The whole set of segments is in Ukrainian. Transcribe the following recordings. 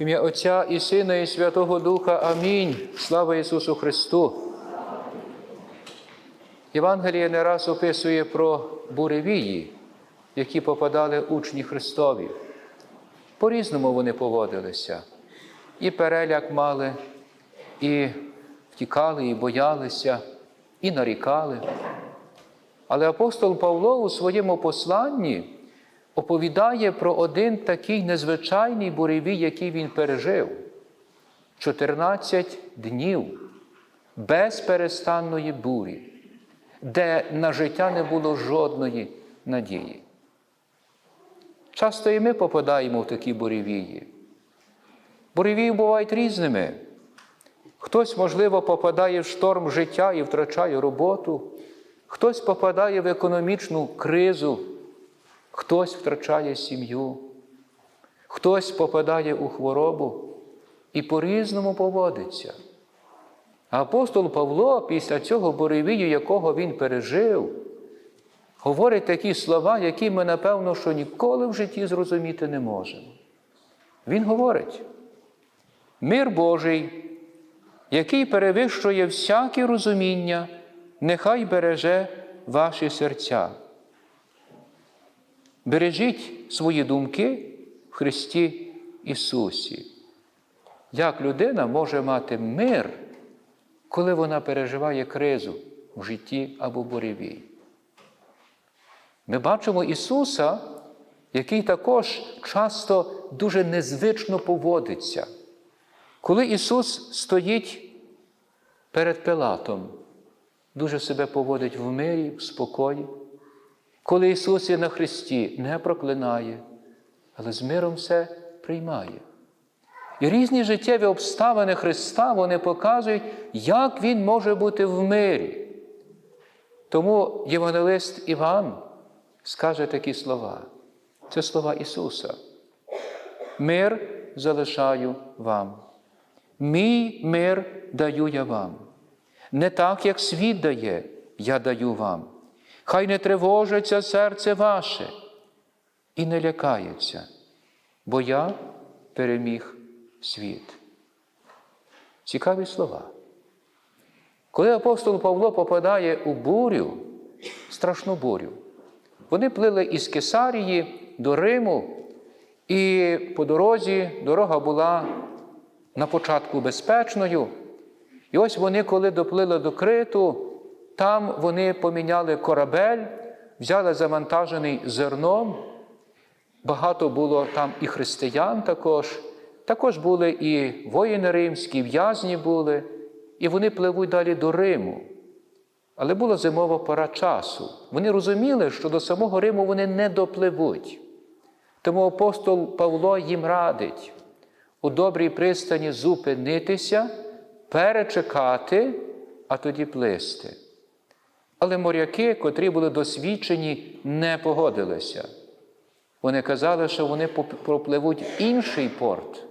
Ім'я Отця і Сина, і Святого Духа. Амінь. Слава Ісусу Христу. Євангеліє не раз описує про буревії, які попадали учні Христові. По-різному вони поводилися. І переляк мали, і втікали, і боялися, і нарікали. Але апостол Павло у своєму посланні оповідає про один такий незвичайний буревій, який він пережив. 14 днів безперестанної бурі, де на життя не було жодної надії. Часто і ми попадаємо в такі буревії. Буревії бувають різними. Хтось, можливо, попадає в шторм життя і втрачає роботу, хтось попадає в економічну кризу, хтось втрачає сім'ю, хтось попадає у хворобу і по-різному поводиться. Апостол Павло, після цього буревію, якого він пережив, говорить такі слова, які ми, напевно, що ніколи в житті зрозуміти не можемо. Він говорить: мир Божий, який перевищує всяке розуміння, нехай береже ваші серця. Бережіть свої думки в Христі Ісусі. Як людина може мати мир, коли вона переживає кризу в житті або буревій? Ми бачимо Ісуса, який також часто дуже незвично поводиться. Коли Ісус стоїть перед Пилатом, дуже себе поводить в мирі, в спокої. Коли Ісус є на Христі, не проклинає, але з миром все приймає. І різні життєві обставини Христа вони показують, як Він може бути в мирі. Тому Євангелист Іван скаже такі слова. Це слова Ісуса. Мир залишаю вам. Мій мир даю я вам. Не так, як світ дає, я даю вам. Хай не тривожиться серце ваше і не лякається, бо я переміг світ. Цікаві слова. Коли апостол Павло попадає у бурю, страшну бурю, вони плили із Кесарії до Риму, і по дорозі дорога була на початку безпечною. І ось вони, коли доплили до Криту, там вони поміняли корабель, взяли завантажений зерном. Багато було там і християн також, також були і воїни римські, в'язні були, і вони пливуть далі до Риму. Але була зимова пора часу. Вони розуміли, що до самого Риму вони не допливуть. Тому апостол Павло їм радить у добрій пристані зупинитися, перечекати, а тоді плисти. Але моряки, котрі були досвідчені, не погодилися. Вони казали, що вони пропливуть інший порт.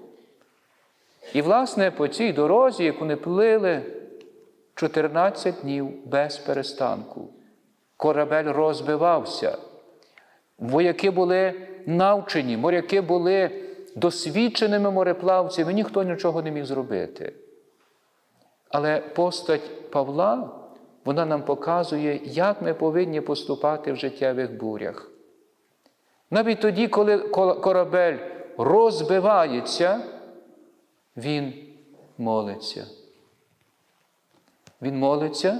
І, власне, по цій дорозі, яку вони плили 14 днів без перестанку, корабель розбивався. Вояки були навчені, моряки були досвідченими мореплавцями, ніхто нічого не міг зробити. Але постать Павла, вона нам показує, як ми повинні поступати в життєвих бурях. Навіть тоді, коли корабель розбивається, він молиться. Він молиться,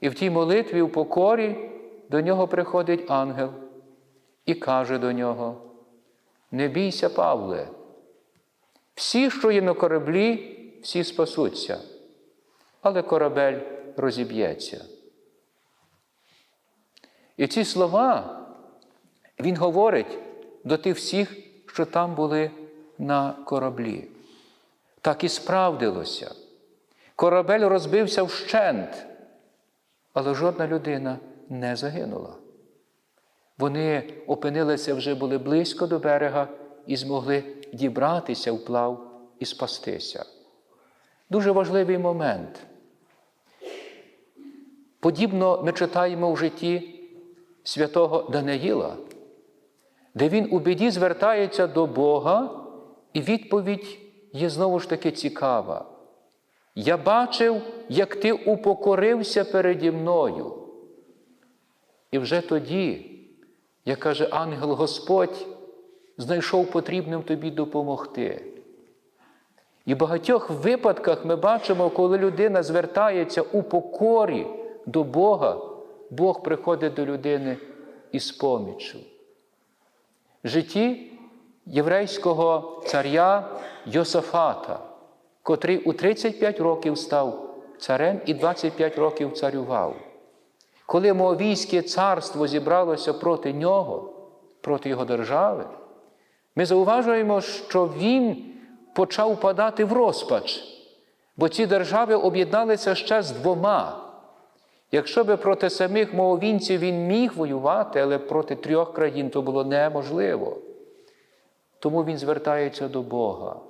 і в тій молитві в покорі до нього приходить ангел і каже до нього: Не бійся, Павле, всі, що є на кораблі, всі спасуться, але корабель розіб'ється. І ці слова він говорить до тих всіх, що там були на кораблі. Так і справдилося. Корабель розбився вщент, але жодна людина не загинула. Вони опинилися вже були близько до берега і змогли дібратися вплав і спастися. Дуже важливий момент. Подібно ми читаємо в житті святого Даниїла, де він у біді звертається до Бога І відповідь є знову ж таки цікава. Я бачив, як ти упокорився переді мною. І вже тоді, як каже ангел Господь, знайшов потрібним тобі допомогти. І в багатьох випадках ми бачимо, коли людина звертається у покорі до Бога, Бог приходить до людини із поміччю. Житті єврейського царя Йосафата, котрий у 35 років став царем і 25 років царював. Коли Моавійське царство зібралося проти нього, проти його держави, ми зауважуємо, що він почав впадати в розпач, бо ці держави об'єдналися ще з двома. Якщо би проти самих моовінців він міг воювати, але проти трьох країн то було неможливо. Тому він звертається до Бога.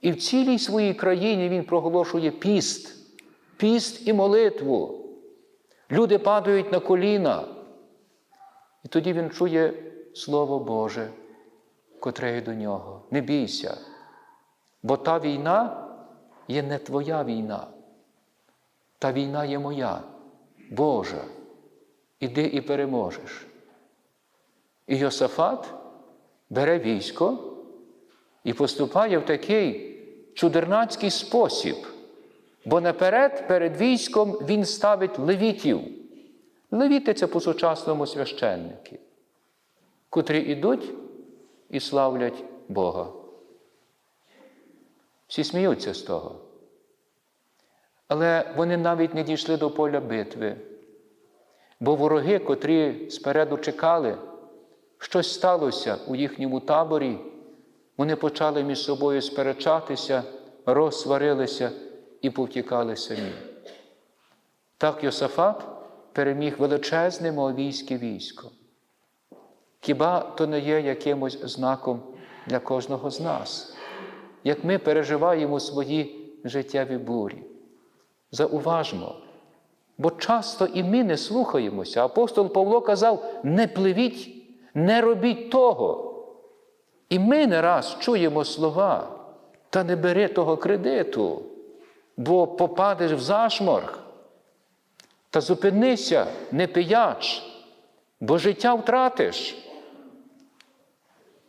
І в цілій своїй країні він проголошує піст, піст і молитву. Люди падають на коліна. І тоді він чує Слово Боже, котре є до нього. Не бійся, бо та війна є не твоя війна. Та війна є моя, Божа. Іди і переможеш. І Йосафат бере військо і поступає в такий чудернацький спосіб. Бо наперед перед військом він ставить левітів. Левіти це по-сучасному священники, котрі йдуть і славлять Бога. Всі сміються з того. Але вони навіть не дійшли до поля битви, бо вороги, котрі спереду чекали, щось сталося у їхньому таборі, вони почали між собою сперечатися, розсварилися і повтікали самі. Так Йосафат переміг величезне моавійське військо. Хіба то не є якимось знаком для кожного з нас, як ми переживаємо свої життєві бурі? Зауважмо, бо часто і ми не слухаємося. Апостол Павло казав: не пливіть, не робіть того. І ми не раз чуємо слова, та не бери того кредиту, бо попадеш в зашморг. Та зупинися, не пияч, бо життя втратиш.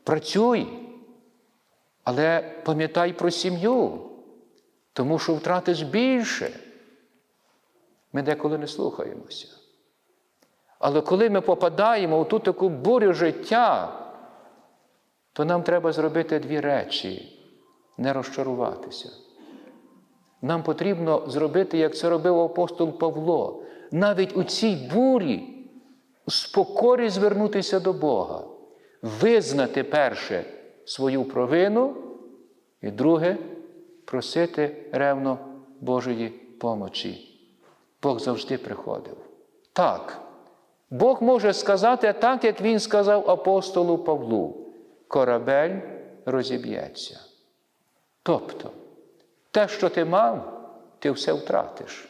Працюй, але пам'ятай про сім'ю, тому що втратиш більше. Ми деколи не слухаємося. Але коли ми попадаємо у ту таку бурю життя, то нам треба зробити дві речі не розчаруватися. Нам потрібно зробити, як це робив апостол Павло, навіть у цій бурі з покорі звернутися до Бога, визнати перше свою провину, і друге просити ревно Божої помочі. Бог завжди приходив. Так, Бог може сказати так, як Він сказав апостолу Павлу: корабель розіб'ється. Тобто, те, що ти мав, ти все втратиш.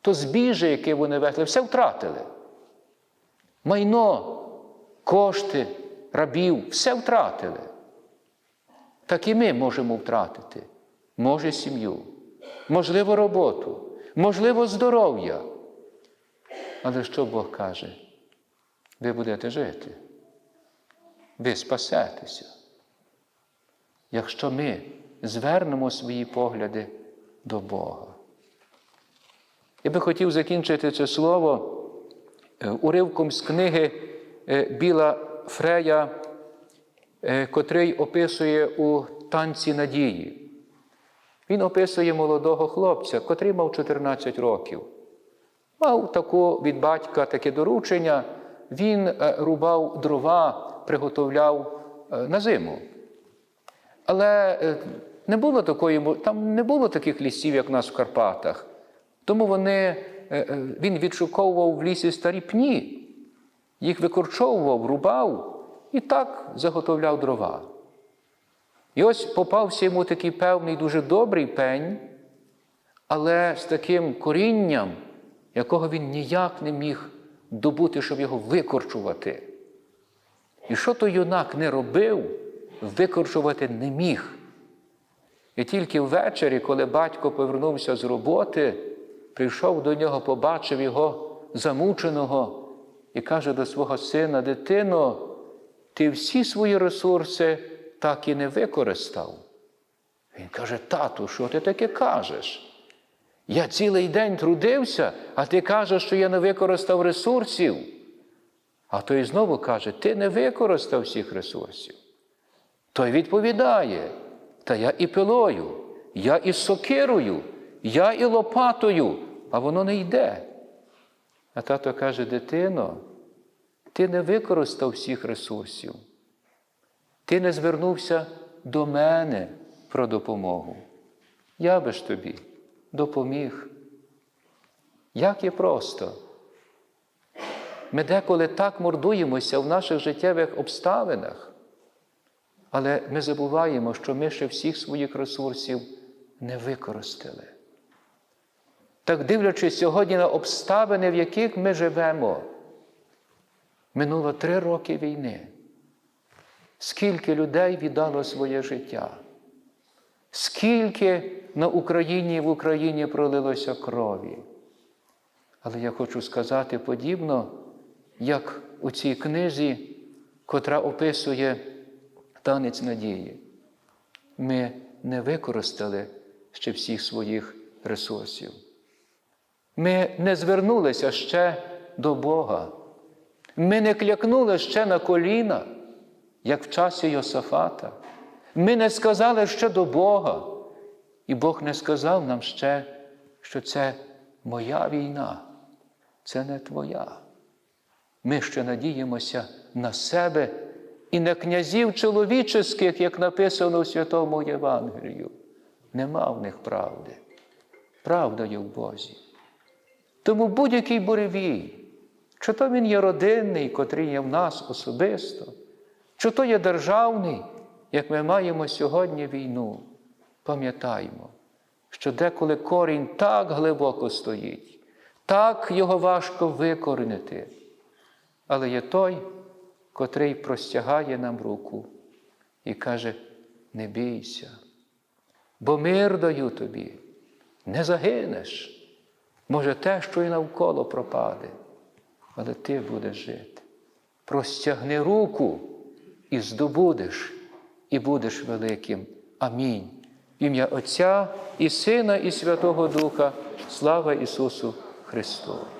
То збіжжя, яке вони везли, все втратили. Майно, кошти, рабів, все втратили. Так і ми можемо втратити. Може, сім'ю, можливо, роботу, можливо, здоров'я. Але що Бог каже? Ви будете жити. Ви спасетеся. Якщо ми звернемо свої погляди до Бога. Я би хотів закінчити це слово уривком з книги Біла Фрея, котрий описує у танці надії. Він описує молодого хлопця, котрий мав 14 років. Мав таку від батька таке доручення, він рубав дрова, приготовляв на зиму. Але не було такої, там не було таких лісів, як у нас в Карпатах. Тому вони, він відшуковував в лісі старі пні, їх викорчовував, рубав і так заготовляв дрова. І ось попався йому такий певний дуже добрий пень, але з таким корінням, якого він ніяк не міг добути, щоб його викорчувати. І що той юнак не робив, викорчувати не міг. І тільки ввечері, коли батько повернувся з роботи, прийшов до нього, побачив його замученого і каже до свого сина: Дитино, ти всі свої ресурси так і не використав. Він каже: Тату, що ти таке кажеш? Я цілий день трудився, а ти кажеш, що я не використав ресурсів. А той знову каже: Ти не використав всіх ресурсів. Той відповідає, та я і пилою, я і сокирою, я і лопатою, а воно не йде. А тато каже: дитино, ти не використав всіх ресурсів. Ти не звернувся до мене про допомогу. Я би ж тобі допоміг. Як є просто. Ми деколи так мордуємося в наших життєвих обставинах, але ми забуваємо, що ми ще всіх своїх ресурсів не використали. Так дивлячись сьогодні на обставини, в яких ми живемо, минуло три роки війни. Скільки людей віддало своє життя, скільки на Україні і в Україні пролилося крові. Але я хочу сказати подібно, як у цій книзі, котра описує танець надії. Ми не використали ще всіх своїх ресурсів. Ми не звернулися ще до Бога. Ми не клякнули ще на коліна, як в часі Йосафата. Ми не сказали ще до Бога. І Бог не сказав нам ще, що це моя війна, це не твоя. Ми ще надіємося на себе і на князів чоловічих, як написано в Святому Євангелію. Нема в них правди. Правда є в Бозі. Тому будь-який буревій, чи то він є родинний, котрий є в нас особисто, чи то є державний, як ми маємо сьогодні війну, пам'ятаймо, що деколи корінь так глибоко стоїть, так його важко викорінити. Але є той, котрий простягає нам руку і каже: не бійся, бо мир даю тобі, не загинеш. Може, те, що і навколо пропаде, але ти будеш жити. Простягни руку і здобудеш, і будеш великим. Амінь. В ім'я Отця і Сина, і Святого Духа. Слава Ісусу Христу!